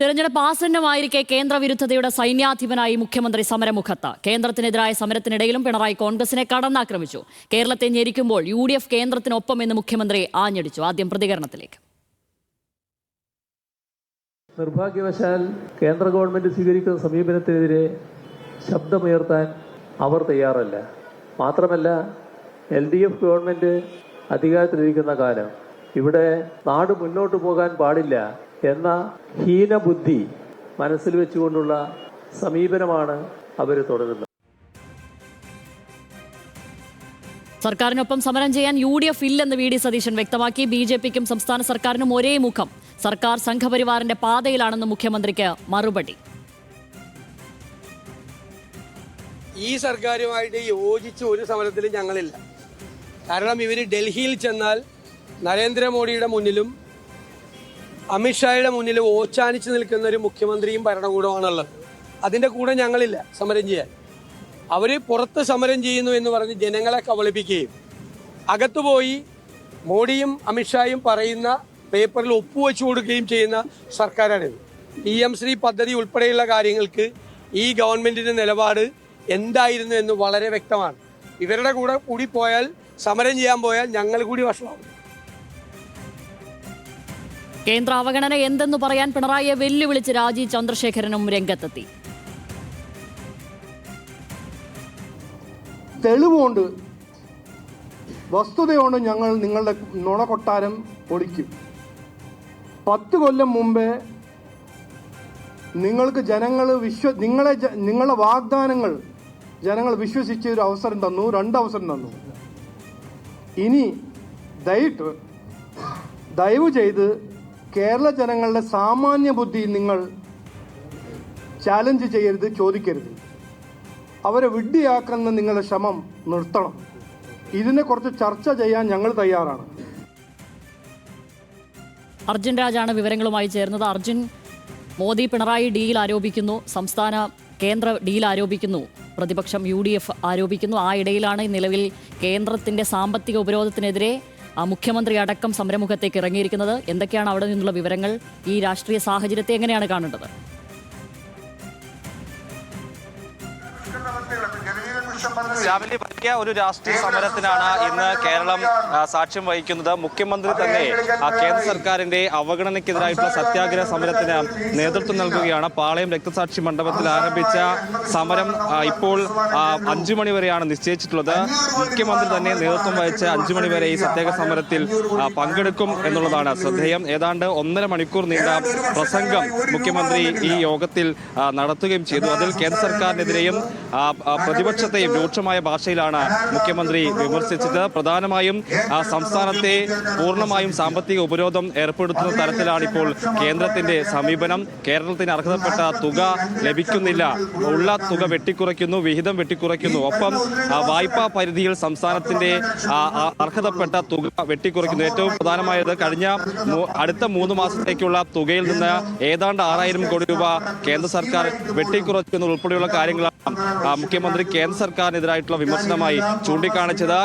തെരഞ്ഞെടുപ്പ് ആസന്നമായിരിക്കെ കേന്ദ്ര വിരുദ്ധതയുടെ സൈന്യാധിപനായി മുഖ്യമന്ത്രി സമരമുഖത്ത്. കേന്ദ്രത്തിനെതിരായ സമരത്തിനിടയിലും പിണറായി കോൺഗ്രസിനെ കടന്നാക്രമിച്ചു. കേരളത്തെ ഞെരിക്കുമ്പോൾ യു ഡി എഫ് കേന്ദ്രത്തിനൊപ്പം എന്ന് മുഖ്യമന്ത്രി ആഞ്ഞടിച്ചു. ആദ്യം പ്രതികരണത്തിലേക്ക്. നിർഭാഗ്യവശാൽ കേന്ദ്ര ഗവൺമെന്റ് സ്വീകരിക്കുന്ന സമീപനത്തിനെതിരെ ശബ്ദമുയർത്താൻ അവർ തയ്യാറല്ല. മാത്രമല്ല എൽ ഡി എഫ് ഗവൺമെന്റ് അധികാരത്തിലിരിക്കുന്ന കാലം ഇവിടെ നാട് മുന്നോട്ട് പോകാൻ പാടില്ല എന്ന ഹീനബുദ്ധി മനസ്സിൽ വെച്ചുകൊണ്ടുള്ള സമീപനമാണ് അവർ തുടരുന്നത് സർക്കാരിനൊപ്പം സമരം ചെയ്യാൻ യു ഡി എഫ് ഇല്ലെന്ന് വി ഡി സതീശൻ വ്യക്തമാക്കി. ബി ജെ പിക്കും സംസ്ഥാന സർക്കാരിനും ഒരേ മുഖം. സർക്കാർ സംഘപരിവാറിന്റെ പാതയിലാണെന്ന് മുഖ്യമന്ത്രിക്ക് മറുപടി. ഈ സർക്കാരുമായിട്ട് യോജിച്ച് ഒരു സമരത്തിലും ഞങ്ങളില്ല. കാരണം ഇവർ ഡൽഹിയിൽ ചെന്നാൽ നരേന്ദ്രമോദിയുടെ മുന്നിലും അമിത്ഷായുടെ മുന്നിലും ഓച്ചാനിച്ച് നിൽക്കുന്ന ഒരു മുഖ്യമന്ത്രിയും ഭരണകൂടമാണുള്ളത് അതിന്റെ കൂടെ ഞങ്ങളില്ല സമരം ചെയ്യാൻ. അവർ പുറത്ത് സമരം ചെയ്യുന്നു എന്ന് പറഞ്ഞ് ജനങ്ങളെ കബളിപ്പിക്കുകയും അകത്തു പോയി മോഡിയും അമിത്ഷായും പറയുന്ന പേപ്പറിൽ ഒപ്പുവെച്ചു കൊടുക്കുകയും ചെയ്യുന്ന സർക്കാരാണിത്. പി എം ശ്രീ പദ്ധതി ഉൾപ്പെടെയുള്ള കാര്യങ്ങൾക്ക് ഈ ഗവൺമെന്റിന്റെ നിലപാട് എന്തായിരുന്നു എന്ന് വളരെ വ്യക്തമാണ്. ഇവരുടെ കൂടെ കൂടി പോയാൽ സമരം ചെയ്യാൻ പോയാൽ ഞങ്ങൾ കൂടി വഷളാവും. കേന്ദ്ര അവഗണന എന്തെന്ന് പറയാൻ പിണറായിയെ വെല്ലുവിളിച്ച് രാജി ചന്ദ്രശേഖരനും രംഗത്തെത്തി. തെളിവുകൊണ്ട് വസ്തുതയോണ്ട് ഞങ്ങൾ നിങ്ങളുടെ നുണ കൊട്ടാരം പൊളിക്കും. പത്ത് കൊല്ലം മുമ്പേ നിങ്ങൾക്ക് ജനങ്ങൾ വിശ്വ നിങ്ങളെ നിങ്ങളുടെ വാഗ്ദാനങ്ങൾ ജനങ്ങൾ വിശ്വസിച്ച് ഒരു അവസരം തന്നു രണ്ടവസരം തന്നു. ഇനി ദയിട്ട് ദയവ് ചെയ്ത് കേരള ജനങ്ങളുടെ സാമാന്യ ബുദ്ധി നിങ്ങൾ ചാലഞ്ച് ചെയ്യരുത് ചോദിക്കരുത്. അവരെ വിഡ്ഢിയാക്കുന്ന നിങ്ങളുടെ ശ്രമം നിർത്തണം. ഇതിനെ കുറച്ച് ചർച്ച ചെയ്യാൻ ഞങ്ങൾ തയ്യാറാണ്. അർജുൻ രാജാണ് വിവരങ്ങളുമായി ചേർന്നത്. അർജുൻ മോദി പിണറായി ഡീൽ ആരോപിക്കുന്നു സംസ്ഥാന കേന്ദ്ര ഡീൽ ആരോപിക്കുന്നു പ്രതിപക്ഷം യു ആരോപിക്കുന്നു. ആ ഇടയിലാണ് നിലവിൽ കേന്ദ്രത്തിന്റെ സാമ്പത്തിക ഉപരോധത്തിനെതിരെ മുഖ്യമന്ത്രി അടക്കം സംരംഭത്തേക്ക് ഇറങ്ങിയിരിക്കുന്നത്. എന്തൊക്കെയാണ് അവിടെ നിന്നുള്ള വിവരങ്ങൾ? ഈ രാഷ്ട്രീയ സാഹചര്യത്തെ എങ്ങനെയാണ് കാണേണ്ടത്? രാവിലെ വലിയ ഒരു രാഷ്ട്രീയ സമരത്തിനാണ് ഇന്ന് കേരളം സാക്ഷ്യം വഹിക്കുന്നത്. മുഖ്യമന്ത്രി തന്നെ കേന്ദ്ര സർക്കാരിന്റെ അവഗണനയ്ക്കെതിരായിട്ടുള്ള സത്യാഗ്രഹ സമരത്തിന് നേതൃത്വം നൽകുകയാണ്. പാളയം രക്തസാക്ഷി മണ്ഡപത്തിൽ ആരംഭിച്ച സമരം ഇപ്പോൾ അഞ്ചു മണിവരെയാണ് നിശ്ചയിച്ചിട്ടുള്ളത്. മുഖ്യമന്ത്രി തന്നെ നേതൃത്വം വഹിച്ച അഞ്ചു മണിവരെ ഈ സത്യാഗ്രഹ സമരത്തിൽ പങ്കെടുക്കും എന്നുള്ളതാണ് ശ്രദ്ധേയം. ഏതാണ്ട് ഒന്നര മണിക്കൂർ നീണ്ട പ്രസംഗം മുഖ്യമന്ത്രി ഈ യോഗത്തിൽ നടത്തുകയും ചെയ്തു. അതിൽ കേന്ദ്ര സർക്കാരിനെതിരെയും പ്രതിപക്ഷത്തെയും രൂക്ഷമായ ഭാഷയിലാണ് മുഖ്യമന്ത്രി വിമർശിച്ചത്. പ്രധാനമായും സംസ്ഥാനത്തെ പൂർണമായും സാമ്പത്തിക ഉപരോധം ഏർപ്പെടുത്തുന്ന തരത്തിലാണ് ഇപ്പോൾ കേന്ദ്രത്തിന്റെ സമീപനം. കേരളത്തിന് അർഹതപ്പെട്ട തുക ലഭിക്കുന്നില്ല. ഉള്ള തുക വെട്ടിക്കുറയ്ക്കുന്നു വിഹിതം വെട്ടിക്കുറയ്ക്കുന്നു. ഒപ്പം വായ്പാ പരിധിയിൽ സംസ്ഥാനത്തിന്റെ അർഹതപ്പെട്ട തുക വെട്ടിക്കുറയ്ക്കുന്നു. ഏറ്റവും പ്രധാനമായത് കഴിഞ്ഞ അടുത്ത മൂന്ന് മാസത്തേക്കുള്ള തുകയിൽ നിന്ന് ഏതാണ്ട് ആറായിരം കോടി രൂപ കേന്ദ്ര സർക്കാർ വെട്ടിക്കുറയ്ക്കുന്നത് ഉൾപ്പെടെയുള്ള കാര്യങ്ങളാണ് മുഖ്യമന്ത്രി കേന്ദ്ര സർക്കാരിനെതിരായിട്ടുള്ള വിമർശനമായി ചൂണ്ടിക്കാണിച്ചത്.